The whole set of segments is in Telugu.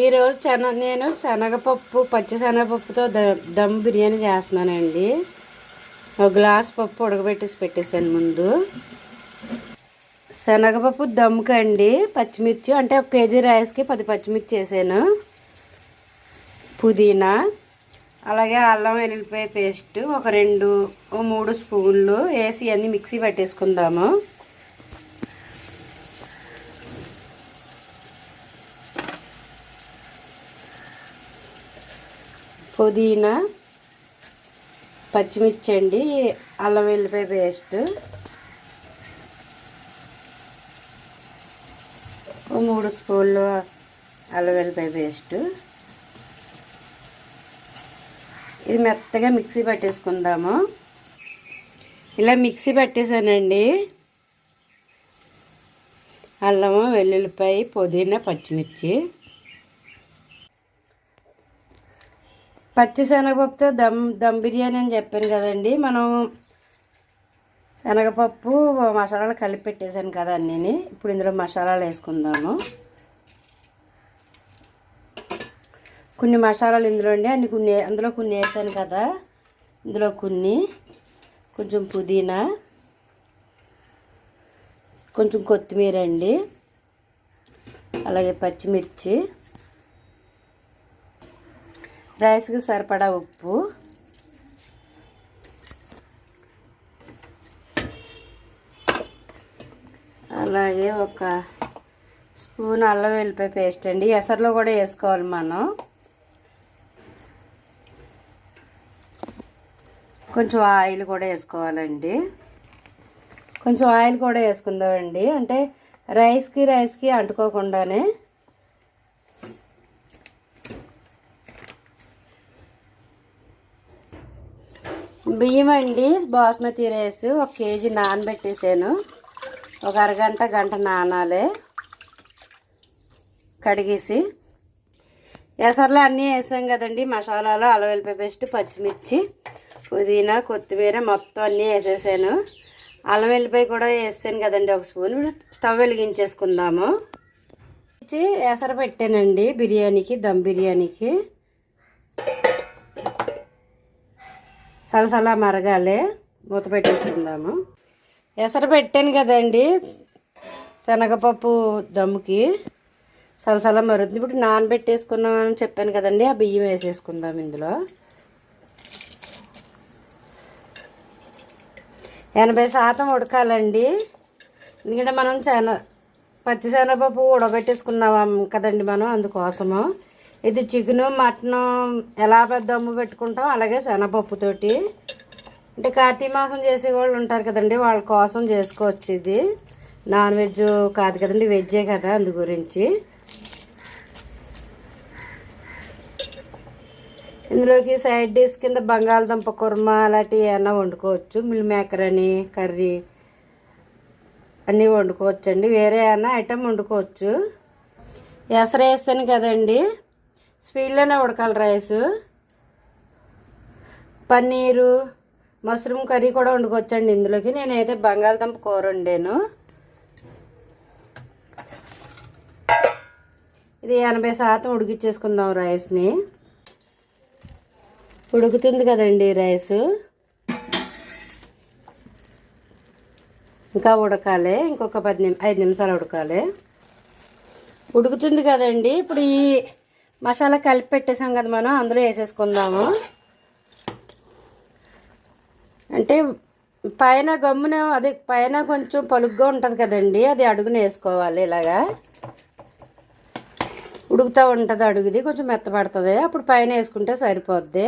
ఈరోజు శన నేను శనగపప్పు పచ్చి శనగపప్పుతో ద దమ్ బిర్యానీ చేస్తున్నానండి. ఒక గ్లాస్ పప్పు ఉడకబెట్టేసి పెట్టేసాను ముందు. శనగపప్పు దమ్కండి పచ్చిమిర్చి అంటే ఒక కేజీ రైస్కి పది పచ్చిమిర్చి వేసాను పుదీనా అలాగే అల్లం వెల్లిపాయ పేస్ట్ ఒక రెండు ఓ మూడు స్పూన్లు వేసి అన్నీ మిక్సీ పట్టేసుకుందాము. పుదీనా పచ్చిమిర్చి అండి అల్లం వెల్లిపాయ పేస్ట్ మూడు స్పూన్లు అల్లం వెల్లిపాయ పేస్ట్. ఇది మెత్తగా మిక్సీ పట్టేసుకుందాము. ఇలా మిక్సీ పట్టేసానండి. అల్లము వెల్లుల్లిపాయ పుదీనా పచ్చిమిర్చి. పచ్చి శనగపప్పుతో దమ్ దమ్ బిర్యానీ అని చెప్పాను కదండి. మనం శనగపప్పు మసాలాలు కలిపి పెట్టేశాను కదా అన్నీ ఇప్పుడు ఇందులో మసాలాలు వేసుకుందాము. కొన్ని మసాలాలు ఇందులో అండి. అన్ని కొన్ని అందులో కొన్ని వేసాను కదా. ఇందులో కొన్ని కొంచెం పుదీనా కొంచెం కొత్తిమీర అండి. అలాగే పచ్చిమిర్చి. రైస్కి సరిపడా ఉప్పు. అలాగే ఒక స్పూన్ అల్లం వెల్లిపాయ పేస్ట్ అండి. ఎసర్లో కూడా వేసుకోవాలి మనం. కొంచెం ఆయిల్ కూడా వేసుకోవాలండి. కొంచెం ఆయిల్ కూడా వేసుకుందామండి. అంటే రైస్కి రైస్కి అంటుకోకుండానే బియ్యం అండి బాస్మతి రైస్ ఒక కేజీ నానబెట్టేసాను. ఒక అరగంట గంట నానాలే. కడిగేసి. ఎసర్లో అన్నీ వేసాం కదండి మసాలాలు అల్లం పేస్ట్ పచ్చిమిర్చి పుదీనా కొత్తిమీర మొత్తం అన్నీ వేసేసాను. అల్లం వెల్లిపాయ కూడా వేసాను కదండి ఒక స్పూన్. స్టవ్ వెలిగించేసుకుందాము. ఎసర పెట్టానండి బిర్యానీకి దమ్ బిర్యానీకి. సలసలా మరగాలి మూత పెట్టేసుకుందాము. ఎసరు పెట్టాను కదండి శనగపప్పు దమ్ముకి సలసల మరుగుతుంది. ఇప్పుడు నానబెట్టేసుకున్నాం అని చెప్పాను కదండి ఆ బియ్యం వేసేసుకుందాం ఇందులో. ఎనభై శాతం ఉడకాలండి. ఎందుకంటే మనం శన పచ్చి శనగపప్పు ఉడబెట్టేసుకున్నాం కదండి మనం అందుకోసము. ఇది చికెను మటను ఎలా దమ్ము పెట్టుకుంటాం అలాగే శనగపప్పుతోటి. అంటే కార్తీక మాసం చేసే వాళ్ళు ఉంటారు కదండి వాళ్ళ కోసం చేసుకోవచ్చు ఇది. నాన్ వెజ్ కాదు కదండి వెజ్జే కదా అందు గురించి. ఇందులోకి సైడ్ డిష్ కింద బంగాళదుంప కుర్మా అలాంటివి ఏమన్నా వండుకోవచ్చు మిల్ మేకర్ అని కర్రీ అన్నీ వండుకోవచ్చు అండి వేరే ఏమన్నా ఐటెం వండుకోవచ్చు. ఎసరేస్తాను కదండి. స్పీడ్లోనే ఉడకాలి రైస్. పన్నీరు మష్రూమ్ కర్రీ కూడా వండుకోవచ్చండి ఇందులోకి. నేనైతే బంగాళదుంప కూర వండాను. ఇది ఎనభై శాతం ఉడికిచ్చేసుకుందాం రైస్ని. ఉడుకుతుంది కదండి రైస్. ఇంకా ఉడకాలి. ఇంకొక పది నిమి ఐదు నిమిషాలు ఉడకాలి. ఉడుకుతుంది కదండి. ఇప్పుడు ఈ మసాలా కలిపి పెట్టేసాం కదా మనం అందులో వేసేసుకుందాము. అంటే పైన గమ్మున అది పైన కొంచెం పలుగ్గా ఉంటుంది కదండి అది అడుగున వేసుకోవాలి ఇలాగా. ఉడుకుతూ ఉంటుంది అడుగుది కొంచెం మెత్తపడుతుంది. అప్పుడు పైన వేసుకుంటే సరిపోద్ది.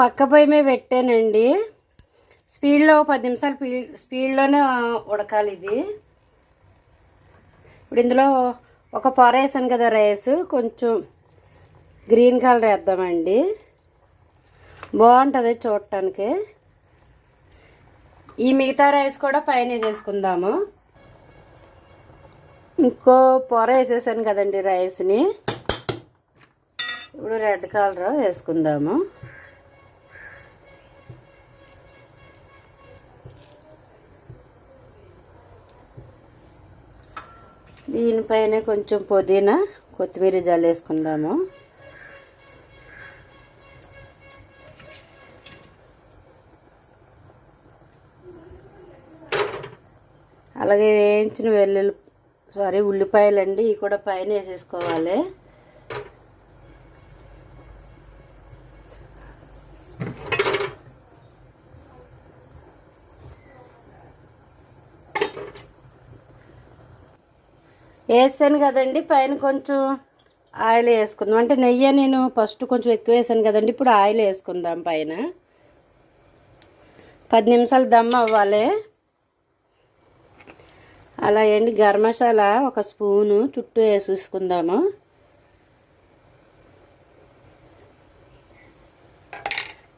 పక్క పొయ్యి మీద పెట్టానండి. స్పీడ్లో పది నిమిషాలు స్పీడ్లోనే ఉడకాలి ఇది. ఇప్పుడు ఇందులో ఒక పొర వేసాను కదా రైస్. కొంచెం గ్రీన్ కలర్ వేద్దామండి. బాగుంటుంది చూడటానికి. ఈ మిగతా రైస్ కూడా పైన వేసేసుకుందాము ఇంకో పొర వేసేసాను కదండి రైస్ని. ఇప్పుడు రెడ్ కలర్ వేసుకుందాము. దీనిపైన కొంచెం పుదీనా కొత్తిమీర జల్లేసుకుందాము అలాగే వేయించిన వెల్లుల్లి సారీ ఉల్లిపాయలండి ఇవి కూడా పైన వేసేసుకోవాలి. వేసాను కదండి పైన కొంచెం ఆయిల్ వేసుకుందాం. అంటే నెయ్యి నేను ఫస్ట్ కొంచెం ఎక్కువ వేసాను కదండి ఇప్పుడు ఆయిల్ వేసుకుందాం పైన. పది నిమిషాలు దమ్ అవ్వాలి. అలా ఏంటి గరం మసాలా ఒక స్పూను చుట్టూ వేసేసుకుందాము.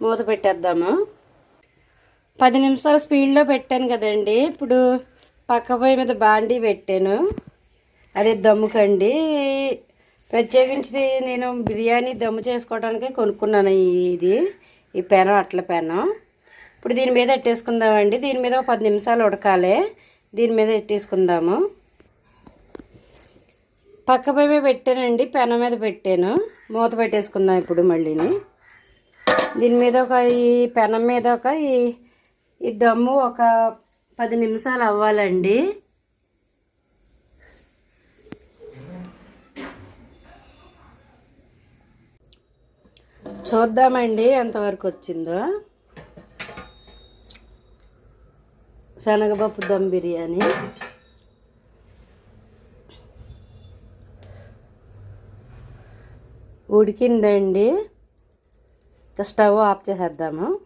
మూత పెట్టేద్దాము. పది నిమిషాలు స్పీడ్లో పెట్టాను కదండి ఇప్పుడు పక్క పొయ్యి మీద బాండీ పెట్టాను. అదే దమ్ముకండి. ప్రత్యేకించి నేను బిర్యానీ దమ్ము చేసుకోవడానికి కొనుక్కున్నాను ఇది ఈ పెనం అట్ల పెనం. ఇప్పుడు దీని మీద ఎట్టేసుకుందామండి. దీని మీద ఒక పది నిమిషాలు ఉడకాలి. దీని మీద ఎట్టేసుకుందాము. పక్క పొయ్యి పెట్టానండి పెనం మీద పెట్టాను. మూత పెట్టేసుకుందాం ఇప్పుడు మళ్ళీని. దీని మీద ఒక ఈ పెనం మీద ఒక ఈ ఈ దమ్ము ఒక పది నిమిషాలు అవ్వాలండి. చూద్దామండి ఎంతవరకు వచ్చిందో. శనగపప్పు దమ్ బిర్యానీ. ఉడికిందండి. స్టవ్ ఆఫ్ చేసేద్దాము.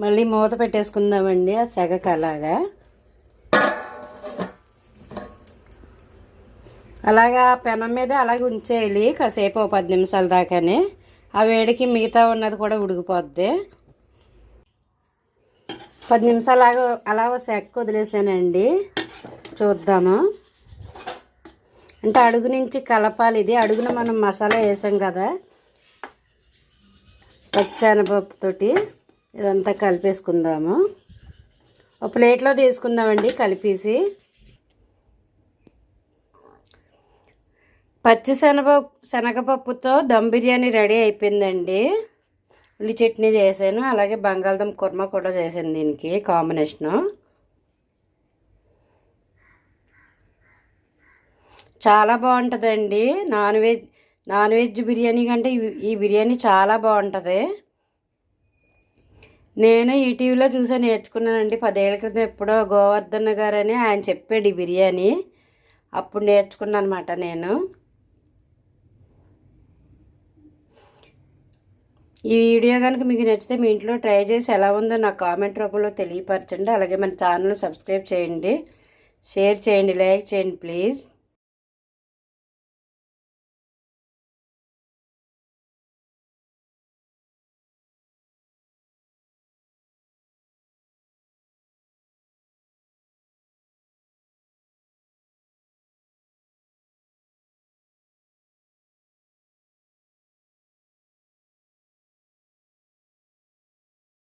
మళ్ళీ మూత పెట్టేసుకుందామండి ఆ సెగకు అలాగా. అలాగా పెనం మీద అలాగే ఉంచేయాలి కాసేపు పది నిమిషాల దాకానే. ఆ వేడికి మిగతా ఉన్నది కూడా ఉడికిపోద్ది. పది నిమిషాలు అలాగ అలా సెక్క వదిలేసానండి. చూద్దాము. అంటే అడుగు నుంచి కలపాలి ఇది అడుగున మనం మసాలా వేసాం కదా పచ్చిశనగపప్పుతోటి. ఇదంతా కలిపేసుకుందాము. ఒక ప్లేట్లో తీసుకుందామండి కలిపేసి. పచ్చి శనగ శనగపప్పుతో దమ్ బిర్యానీ రెడీ అయిపోయిందండి. ఉల్లి చట్నీ చేశాను అలాగే బంగాళదుంప కుర్మా కూడా చేశాను దీనికి కాంబినేషను. చాలా బాగుంటుందండి. Non veg non veg biryani కంటే ఈ బిర్యానీ చాలా బాగుంటుంది. నేను ఈటీవీలో చూసా నేర్చుకున్నానండి. పదేళ్ళ క్రితం ఎప్పుడో గోవర్ధన్ గారని ఆయన చెప్పాడు ఈ బిర్యానీ. అప్పుడు నేర్చుకున్నాను అనమాట నేను. ఈ వీడియో కనుక మీకు నచ్చితే మీ ఇంట్లో ట్రై చేసి ఎలా ఉందో నాకు కామెంట్ రూపంలో తెలియపరచండి. అలాగే మన ఛానల్ సబ్స్క్రైబ్ చేయండి. షేర్ చేయండి లైక్ చేయండి ప్లీజ్.